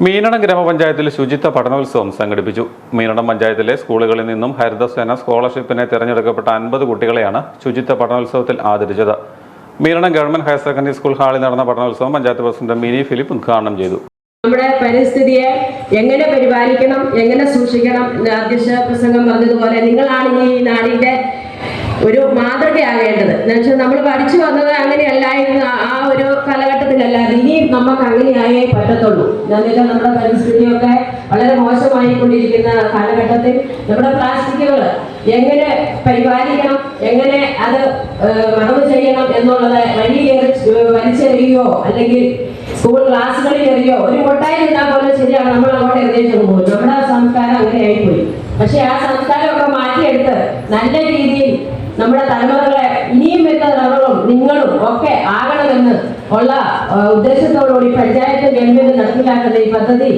മീനടം ഗ്രാമപഞ്ചായത്തിൽ ശുചിത്വ പഠനോത്സവം സംഘടിപ്പിച്ചു. മീനടം പഞ്ചായത്തിലെ സ്കൂളുകളിൽ നിന്നും ഹരിതസേന സ്കോളർഷിപ്പിനെ തിരഞ്ഞെടുക്കപ്പെട്ട അൻപത് കുട്ടികളെയാണ് ശുചിത്വ പഠനോത്സവത്തിൽ ആദരിച്ചത്. Meenadam government higher secondary school ഹാളിൽ നടന്ന പഠനോത്സവം പഞ്ചായത്ത് പ്രസിഡന്റ് മിനി ഫിലിപ്പ് ഉദ്ഘാടനം ചെയ്തു. നമ്മുടെ പരിസ്ഥിതിയെ എങ്ങനെ പരിപാലിക്കണം എങ്ങനെ സൂക്ഷിക്കണം അധ്യക്ഷ പ്രസംഗം പറഞ്ഞതുപോലെ നിങ്ങളാണ് ഈ നാടിന്റെ ഒരു മാതൃകയാകേണ്ടത്. എന്നുവെച്ചാൽ നമ്മൾ പഠിച്ചു വന്നത് അങ്ങനെയല്ലായിരുന്നു ആ- ഒരു ഒരു കാലഘട്ടത്തിലല്ലാതെ ഇനിയും നമുക്ക് ആയേ പറ്റത്തുള്ളൂ. എന്നുവെച്ചാൽ നമ്മുടെ പരിസ്ഥിതിയൊക്കെ വളരെ മോശമായി കൊണ്ടിരിക്കുന്ന കാലഘട്ടത്തിൽ നമ്മുടെ പ്ലാസ്റ്റിക്കുകൾ എങ്ങനെ പരിപാലിക്കണം എങ്ങനെ അത് മറവ് ചെയ്യണം എന്നുള്ളത് വഴിയേറി വലിച്ചെറിയോ അല്ലെങ്കിൽ സ്കൂൾ ക്ലാസ്സുകളിൽ എറിയോ ഒരു കൊട്ടായി നിന്നാൽ പോലും ശരിയാണ് നമ്മൾ അങ്ങോട്ട് എറിഞ്ഞു പോകും. നമ്മുടെ സംസ്കാരം അങ്ങനെ ആയിപ്പോയി. പക്ഷെ ആ സംസ്കാരമൊക്കെ മാറ്റിയെടുത്ത് നല്ല രീതിയിൽ നമ്മുടെ തലമുറകളെ ഇനിയും വരുന്ന നിങ്ങളും ഒക്കെ ആകണമെന്ന് ഉള്ള ഉദ്ദേശത്തോടുകൂടി പഞ്ചായത്ത് ഗവൺമെന്റ് നടപ്പിലാക്കുന്ന ഈ പദ്ധതി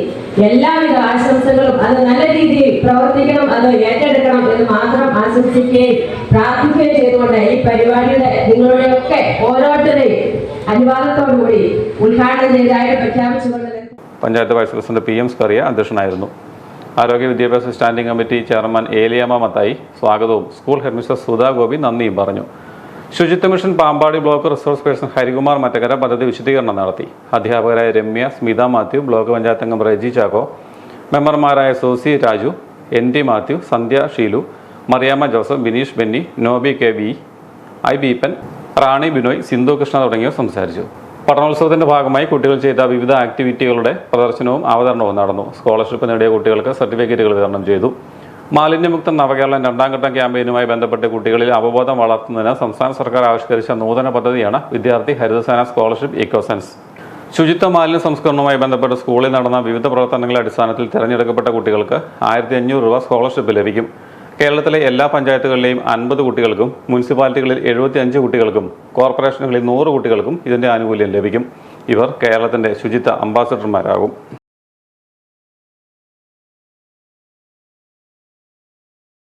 എല്ലാവിധ ആശംസകളും അത് നല്ല രീതിയിൽ പ്രവർത്തിക്കണം അത് ഏറ്റെടുക്കണം എന്ന് മാത്രം ആശംസിക്കുകയും പ്രാർത്ഥിക്കുകയും ചെയ്തുകൊണ്ട് ഈ പരിപാടിയുടെ നിങ്ങളുടെ ഒക്കെ ഓരോരുത്തരെയും അനുവാദത്തോടുകൂടി ഉദ്ഘാടനം ചെയ്തതായിട്ട് പ്രഖ്യാപിച്ചുകൊണ്ട്. Panchayat vice president P M Skaria അധ്യക്ഷനായിരുന്നു ആരോഗ്യ വിദ്യാഭ്യാസ standing committee chairman Eliyamma Mathai സ്വാഗതവും സ്കൂൾ ഹെഡ്മിസ്റ്റർ സുധാ ഗോപി നന്ദിയും പറഞ്ഞു ശുചിത്വ mission Pampady block resource person Harikumar Mattakkara പദ്ധതി വിശദീകരണം നടത്തി. അധ്യാപകരായ രമ്യ സ്മിത മാത്യു ബ്ലോക്ക് പഞ്ചായത്ത് അംഗം റെജി ചാക്കോ മെമ്പർമാരായ Sosy Raju N T Mathew Sandhya Sheelu Mariyamma Joseph Bineesh Benny Noby K V I Beeppan Rani Binoy Sindhu Krishna തുടങ്ങിയവർ സംസാരിച്ചു. പഠനോത്സവത്തിന്റെ ഭാഗമായി കുട്ടികൾ ചെയ്ത വിവിധ ആക്ടിവിറ്റികളുടെ പ്രദർശനവും അവതരണവും നടന്നു. സ്കോളർഷിപ്പ് നേടിയ കുട്ടികൾക്ക് സർട്ടിഫിക്കറ്റുകൾ വിതരണം ചെയ്തു. മാലിന്യമുക്ത നവകേരളം രണ്ടാം ഘട്ടം ക്യാമ്പയിനുമായി ബന്ധപ്പെട്ട് കുട്ടികളിൽ അവബോധം വളർത്തുന്നതിന് സംസ്ഥാന സർക്കാർ ആവിഷ്കരിച്ച നൂതന പദ്ധതിയാണ് വിദ്യാർത്ഥി ഹരിതസേന സ്കോളർഷിപ്പ് ഇക്കോസെൻസ്. ശുചിത്വ മാലിന്യ സംസ്കരണവുമായി ബന്ധപ്പെട്ട് സ്കൂളിൽ നടന്ന വിവിധ പ്രവർത്തനങ്ങളുടെ അടിസ്ഥാനത്തിൽ തിരഞ്ഞെടുക്കപ്പെട്ട കുട്ടികൾക്ക് ആയിരത്തി അഞ്ഞൂറ് രൂപ സ്കോളർഷിപ്പ് ലഭിക്കും. കേരളത്തിലെ എല്ലാ പഞ്ചായത്തുകളിലെയും അൻപത് കുട്ടികൾക്കും മുനിസിപ്പാലിറ്റികളിൽ എഴുപത്തി അഞ്ച് കുട്ടികൾക്കും കോർപ്പറേഷനുകളിൽ നൂറ് കുട്ടികൾക്കും ഇതിന്റെ ആനുകൂല്യം ലഭിക്കും. ഇവർ കേരളത്തിന്റെ ശുചിത്വ അംബാസഡർമാരാകും.